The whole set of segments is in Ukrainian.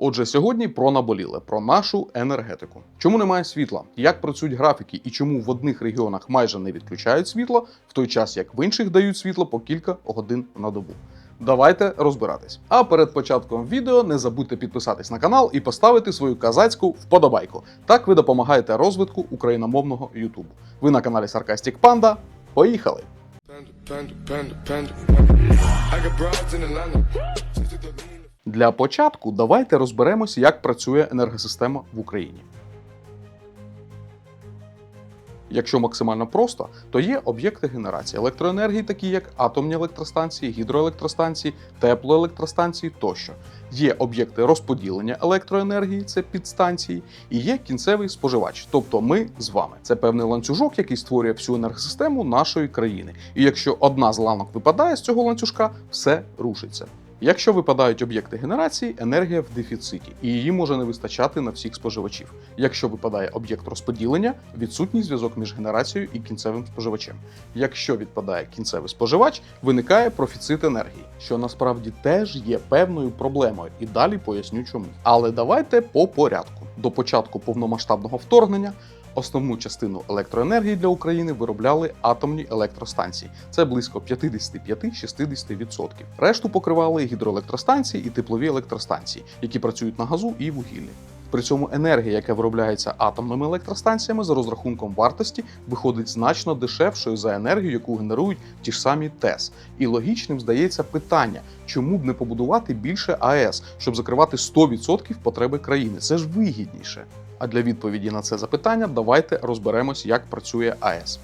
Отже, сьогодні про наболіле, про нашу енергетику. Чому немає світла? Як працюють графіки і чому в одних регіонах майже не відключають світло, в той час як в інших дають світло по кілька годин на добу. Давайте розбиратись. А перед початком відео не забудьте підписатись на канал і поставити свою казацьку вподобайку. Так ви допомагаєте розвитку україномовного Ютубу. Ви на каналі Sarcastic Panda. Поїхали! Panda, panda, panda, panda. I got broads in Atlanta. Для початку давайте розберемося, як працює енергосистема в Україні. Якщо максимально просто, то є об'єкти генерації електроенергії, такі як атомні електростанції, гідроелектростанції, теплоелектростанції тощо. Є об'єкти розподілення електроенергії, це підстанції, і є кінцевий споживач, тобто ми з вами. Це певний ланцюжок, який створює всю енергосистему нашої країни. І якщо одна з ланок випадає з цього ланцюжка, все рушиться. Якщо випадають об'єкти генерації, енергія в дефіциті, і її може не вистачати на всіх споживачів. Якщо випадає об'єкт розподілення, відсутній зв'язок між генерацією і кінцевим споживачем. Якщо відпадає кінцевий споживач, виникає профіцит енергії, що насправді теж є певною проблемою, і далі поясню чому. Але давайте по порядку. До початку повномасштабного вторгнення Основну частину електроенергії для України виробляли атомні електростанції. Це близько 55-60%. Решту покривали гідроелектростанції і теплові електростанції, які працюють на газу і вугіллі. При цьому енергія, яка виробляється атомними електростанціями, за розрахунком вартості виходить значно дешевшою за енергію, яку генерують ті ж самі ТЕС. І логічним здається питання, чому б не побудувати більше АЕС, щоб закривати 100% потреби країни. Це ж вигідніше. А для відповіді на це запитання давайте розберемось, як працює АЕС.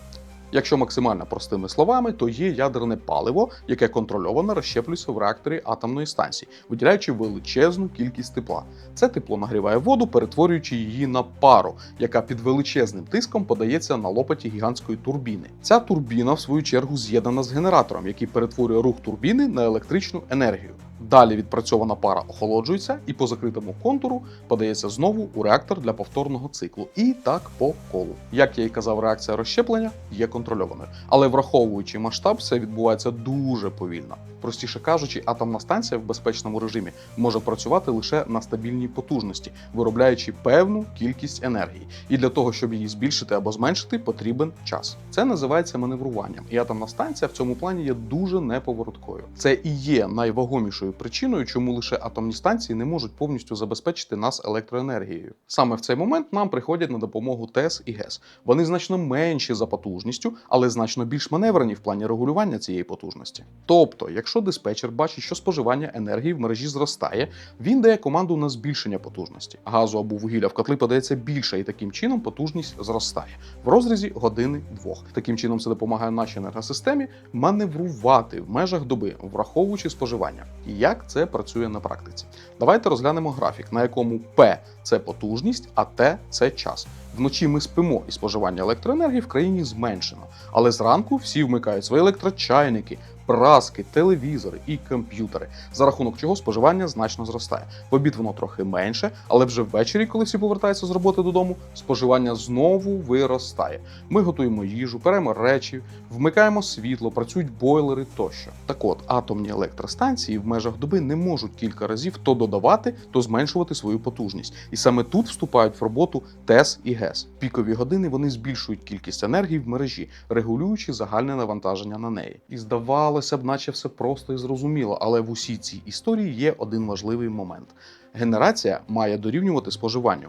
Якщо максимально простими словами, то є ядерне паливо, яке контрольовано розщеплюється в реакторі атомної станції, виділяючи величезну кількість тепла. Це тепло нагріває воду, перетворюючи її на пару, яка під величезним тиском подається на лопаті гігантської турбіни. Ця турбіна, в свою чергу, з'єднана з генератором, який перетворює рух турбіни на електричну енергію. Далі відпрацьована пара охолоджується і по закритому контуру подається знову у реактор для повторного циклу. І так по колу. Як я й казав, реакція розщеплення є контрольованою, але враховуючи масштаб, все відбувається дуже повільно. Простіше кажучи, атомна станція в безпечному режимі може працювати лише на стабільній потужності, виробляючи певну кількість енергії. І для того, щоб її збільшити або зменшити, потрібен час. Це називається маневруванням. І атомна станція в цьому плані є дуже неповоротковою. Це і є найвагомішою причиною, чому лише атомні станції не можуть повністю забезпечити нас електроенергією. Саме в цей момент нам приходять на допомогу ТЕС і ГЕС. Вони значно менші за потужністю, але значно більш маневрені в плані регулювання цієї потужності. Тобто, якщо диспетчер бачить, що споживання енергії в мережі зростає, він дає команду на збільшення потужності. Газу або вугілля в котли подається більше, і таким чином потужність зростає в розрізі години двох. Таким чином це допомагає нашій енергосистемі маневрувати в межах доби, враховуючи споживання. І як це працює на практиці? Давайте розглянемо графік, на якому P – це потужність, а T – це час. Вночі ми спимо, і споживання електроенергії в країні зменшено. Але зранку всі вмикають свої електрочайники, праски, телевізори і комп'ютери, за рахунок чого споживання значно зростає. В обід воно трохи менше, але вже ввечері, коли всі повертаються з роботи додому, споживання знову виростає. Ми готуємо їжу, беремо речі, вмикаємо світло, працюють бойлери тощо. Так от, атомні електростанції в межах доби не можуть кілька разів то додавати, то зменшувати свою потужність. І саме тут вступають в роботу ТЕС і ГЕС. Пікові години вони збільшують кількість енергії в мережі, регулюючи загальне навантаження на неї. І здавалося б, наче все просто і зрозуміло, але в усій цій історії є один важливий момент: генерація має дорівнювати споживанню.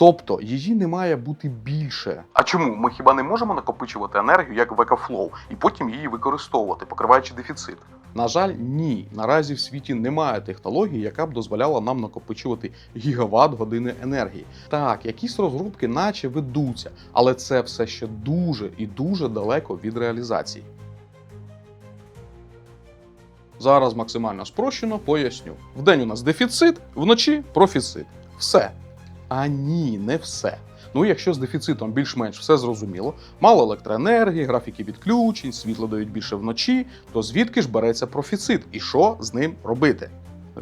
Тобто її не має бути більше. А чому? Ми хіба не можемо накопичувати енергію як в екофлоу і потім її використовувати, покриваючи дефіцит? На жаль, ні. Наразі в світі немає технології, яка б дозволяла нам накопичувати гігават години енергії. Так, якісь розробки, наче ведуться, але це все ще дуже і дуже далеко від реалізації. Зараз максимально спрощено поясню. Вдень у нас дефіцит, вночі профіцит. Все. А ні, не все. Ну, якщо з дефіцитом більш-менш все зрозуміло, мало електроенергії, графіки відключень, світло дають більше вночі, то звідки ж береться профіцит і що з ним робити?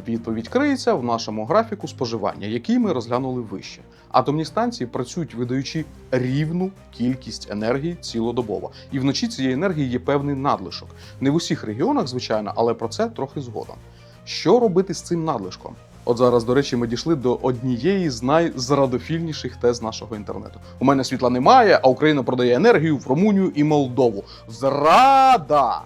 Відповідь криється в нашому графіку споживання, який ми розглянули вище. Атомні станції працюють, видаючи рівну кількість енергії цілодобово, і вночі цієї енергії є певний надлишок. Не в усіх регіонах, звичайно, але про це трохи згодом. Що робити з цим надлишком? От зараз, до речі, ми дійшли до однієї з найзрадофільніших тез нашого інтернету. У мене світла немає, а Україна продає енергію в Румунію і Молдову. Зрада!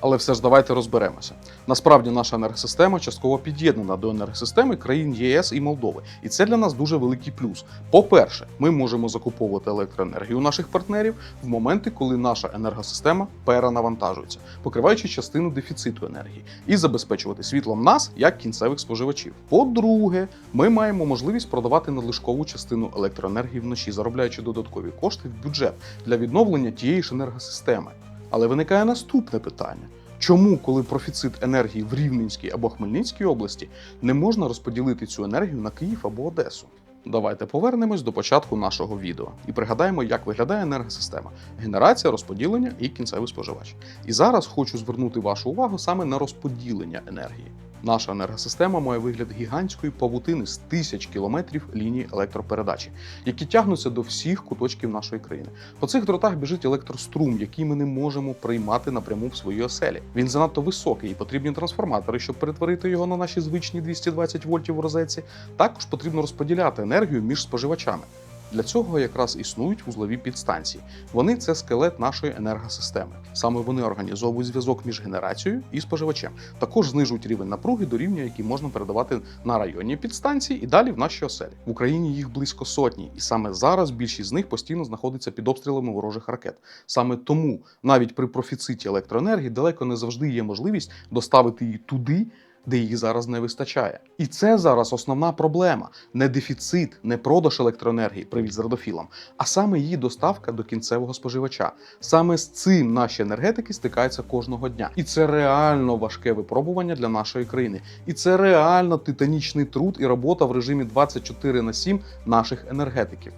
Але все ж давайте розберемося. Насправді наша енергосистема частково під'єднана до енергосистеми країн ЄС і Молдови, і це для нас дуже великий плюс. По-перше, ми можемо закуповувати електроенергію наших партнерів в моменти, коли наша енергосистема перенавантажується, покриваючи частину дефіциту енергії, і забезпечувати світлом нас як кінцевих споживачів. По-друге, ми маємо можливість продавати надлишкову частину електроенергії вночі, заробляючи додаткові кошти в бюджет для відновлення тієї ж енергосистеми. Але виникає наступне питання: чому, коли профіцит енергії в Рівненській або Хмельницькій області, не можна розподілити цю енергію на Київ або Одесу? Давайте повернемось до початку нашого відео і пригадаємо, як виглядає енергосистема: генерація, розподілення і кінцевий споживач. І зараз хочу звернути вашу увагу саме на розподілення енергії. Наша енергосистема має вигляд гігантської павутини з тисяч кілометрів лінії електропередачі, які тягнуться до всіх куточків нашої країни. По цих дротах біжить електрострум, який ми не можемо приймати напряму в свої оселі. Він занадто високий і потрібні трансформатори, щоб перетворити його на наші звичні 220 вольтів у розетці. Також потрібно розподіляти енергію між споживачами. Для цього якраз існують вузлові підстанції. Вони це скелет нашої енергосистеми. Саме вони організовують зв'язок між генерацією і споживачем. Також знижують рівень напруги до рівня, який можна передавати на районні підстанції і далі в наші оселі. В Україні їх близько сотні, і саме зараз більшість з них постійно знаходиться під обстрілами ворожих ракет. Саме тому навіть при профіциті електроенергії далеко не завжди є можливість доставити її туди, де її зараз не вистачає. І це зараз основна проблема: не дефіцит, не продаж електроенергії, привіт з радофілам, а саме її доставка до кінцевого споживача. Саме з цим наші енергетики стикаються кожного дня. І це реально важке випробування для нашої країни. І це реально титанічний труд і робота в режимі 24 на 7 наших енергетиків.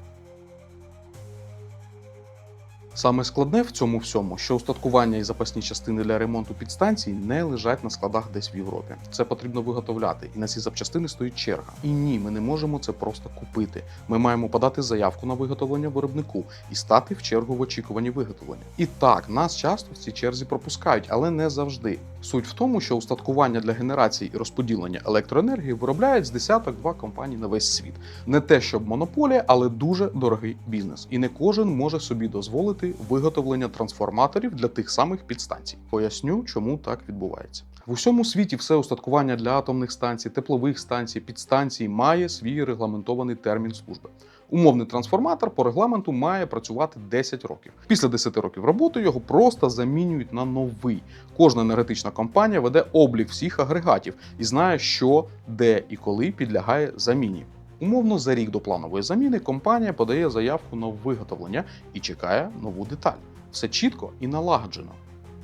Саме складне в цьому всьому, що устаткування і запасні частини для ремонту підстанцій не лежать на складах десь в Європі. Це потрібно виготовляти, і на ці запчастини стоїть черга. І ні, ми не можемо це просто купити. Ми маємо подати заявку на виготовлення виробнику і стати в чергу в очікуванні виготовлення. І так, нас часто в цій черзі пропускають, але не завжди. Суть в тому, що устаткування для генерації і розподілення електроенергії виробляють з десяток два компаній на весь світ. Не те, щоб монополія, але дуже дорогий бізнес. І не кожен може собі дозволити виготовлення трансформаторів для тих самих підстанцій. Поясню, чому так відбувається. В усьому світі все устаткування для атомних станцій, теплових станцій, підстанцій має свій регламентований термін служби. Умовний трансформатор по регламенту має працювати 10 років. Після 10 років роботи його просто замінюють на новий. Кожна енергетична компанія веде облік всіх агрегатів і знає, що, де і коли підлягає заміні. Умовно, за рік до планової заміни компанія подає заявку на виготовлення і чекає нову деталь. Все чітко і налагоджено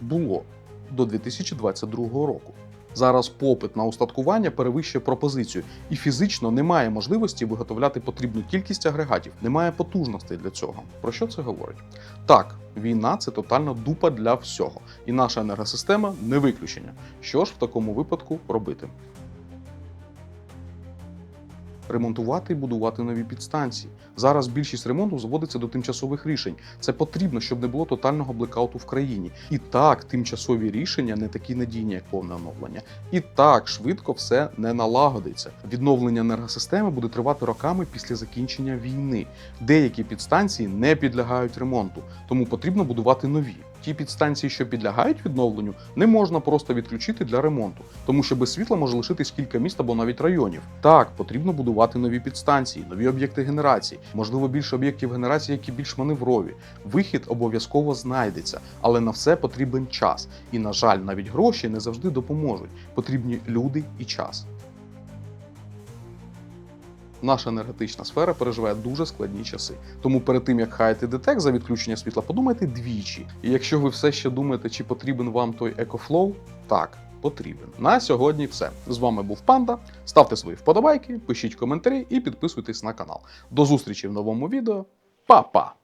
було до 2022 року. Зараз попит на устаткування перевищує пропозицію, і фізично немає можливості виготовляти потрібну кількість агрегатів, немає потужностей для цього. Про що це говорить? Так, війна це тотальна дупа для всього, і наша енергосистема не виключення. Що ж в такому випадку робити? Ремонтувати і будувати нові підстанції. Зараз більшість ремонту зводиться до тимчасових рішень. Це потрібно, щоб не було тотального блекауту в країні. І так, тимчасові рішення не такі надійні, як повне оновлення. І так швидко все не налагодиться. Відновлення енергосистеми буде тривати роками після закінчення війни. Деякі підстанції не підлягають ремонту, тому потрібно будувати нові. Ті підстанції, що підлягають відновленню, не можна просто відключити для ремонту, тому що без світла може лишитись кілька міст або навіть районів. Так, потрібно будувати нові підстанції, нові об'єкти генерації, можливо, більше об'єктів генерації, які більш маневрові. Вихід обов'язково знайдеться, але на все потрібен час. І, на жаль, навіть гроші не завжди допоможуть. Потрібні люди і час. Наша енергетична сфера переживає дуже складні часи. Тому перед тим як хаяти детек за відключення світла, подумайте двічі. І якщо ви все ще думаєте, чи потрібен вам той екофлоу, так. Потрібен. На сьогодні все. З вами був Панда. Ставте свої вподобайки, пишіть коментарі і підписуйтесь на канал. До зустрічі в новому відео. Па-па!